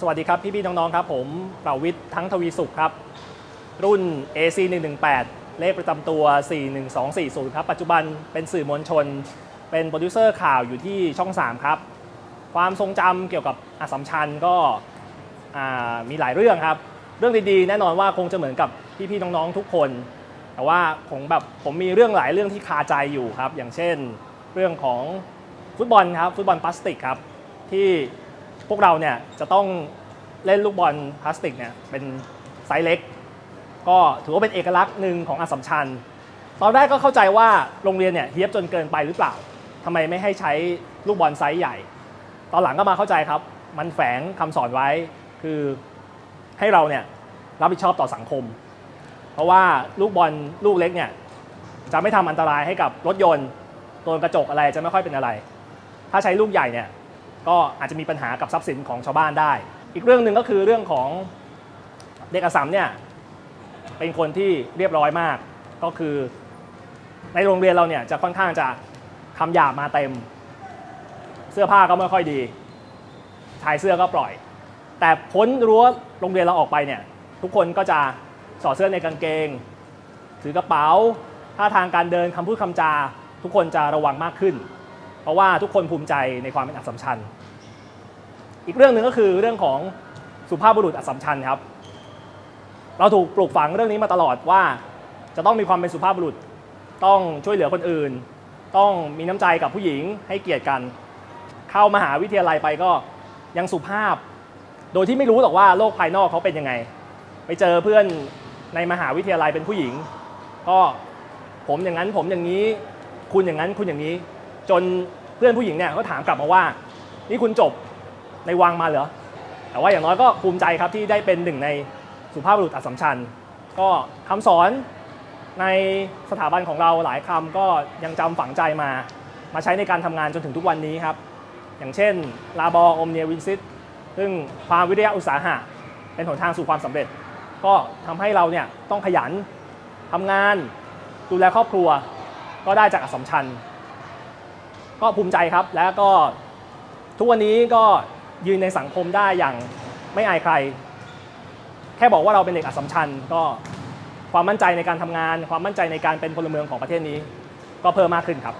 สวัสดีครับ พี่ๆน้องๆครับผมประวิทย์ทั้งทวีสุขครับ รุ่น AC 118เลขประจำตัว 41240 ครับ ปัจจุบันเป็นสื่อมวลชน เป็นโปรดิวเซอร์ข่าวอยู่ที่ช่อง 3 ครับ ความทรงจำเกี่ยวกับอสสัมชัญก็มีหลายเรื่องครับ เรื่องดีๆ แน่นอนว่าคงจะเหมือนกับพี่ๆน้องๆทุกคน แต่ว่าผมแบบผมมีเรื่องหลายเรื่องที่คาใจอยู่ครับ อย่างเช่น เรื่องของฟุตบอลครับฟุตบอลพลาสติกครับที่ พวกเราเนี่ยจะต้องเล่นลูกบอลพลาสติกเนี่ยเป็นไซส์เล็ก ก็ถือว่าเป็นเอกลักษณ์หนึ่งของอสสัมชัญ ตอนแรกก็เข้าใจว่าโรงเรียนเนี่ยเฮียบจนเกินไปหรือเปล่าทำไมไม่ให้ใช้ลูกบอลไซส์ใหญ่ ตอนหลังก็มาเข้าใจครับ มันแฝงคำสอนไว้คือให้เราเนี่ยรับผิดชอบต่อสังคม เพราะว่าลูกบอลลูกเล็กเนี่ยจะไม่ทำอันตรายให้กับรถยนต์ตัวกระจกอะไรจะไม่ค่อยเป็นอะไร ถ้าใช้ลูกใหญ่เนี่ย ก็อาจจะมีปัญหากับทรัพย์สินของชาวบ้านได้ อีกเรื่องหนึ่งก็คือเรื่องของเด็กอาสามเนี่ยเป็นคนที่เรียบร้อยมาก ก็คือในโรงเรียนเราเนี่ยจะค่อนข้างจะคำหยาบมาเต็ม เสื้อผ้าก็ไม่ค่อยดีชายเสื้อก็ปล่อย แต่พ้นรั้วโรงเรียนเราออกไปเนี่ยทุกคนก็จะสอดเสื้อในกางเกง ถือกระเป๋าท่าทางการเดินคำพูดคำจา ทุกคนจะระวังมากขึ้น เพราะว่าทุกคนภูมิใจในความเป็นอัสสัมชัญ อีกเรื่องหนึ่งก็คือเรื่องของสุภาพบุรุษอัสสัมชัญครับ เราถูกปลูกฝังเรื่องนี้มาตลอดว่า จะต้องมีความเป็นสุภาพบุรุษ ต้องช่วยเหลือคนอื่น ต้องมีน้ำใจกับผู้หญิงให้เกียรติกัน เข้ามหาวิทยาลัยไปก็ยังสุภาพ โดยที่ไม่รู้หรอกว่าโลกภายนอกเขาเป็นยังไง ไปเจอเพื่อนในมหาวิทยาลัยเป็นผู้หญิง ก็ผมอย่างนั้นผมอย่างนี้ คุณอย่างนั้นคุณอย่างนี้ จนเพื่อนผู้หญิงเนี่ยก็ถามกลับมาว่า นี่คุณจบ ในวังมาเหรอ แต่ว่าอย่างน้อยก็ภูมิใจครับที่ได้เป็นหนึ่งในสุภาพบุรุษอัสสัมชัญ ก็คำสอนในสถาบันของเราหลายคำก็ยังจำฝังใจมา มาใช้ในการทำงานจนถึงทุกวันนี้ครับ อย่างเช่นลาบออมเนียวินซิตซึ่งความวิทยาอุตสาหะ เป็นหนทางสู่ความสำเร็จ ก็ทำให้เราเนี่ยต้องขยันทำงานดูแลครอบครัว ก็ได้จากอัสสัมชัญ ก็ภูมิใจครับ และก็ทุกวันนี้ก็ ยืนในสังคมได้อย่างไม่อายใคร แค่บอกว่าเราเป็นเด็กอัสสัมชัญก็ความมั่นใจในการทำงาน ความมั่นใจในการเป็นพลเมืองของประเทศนี้ ก็เพิ่มมากขึ้นครับ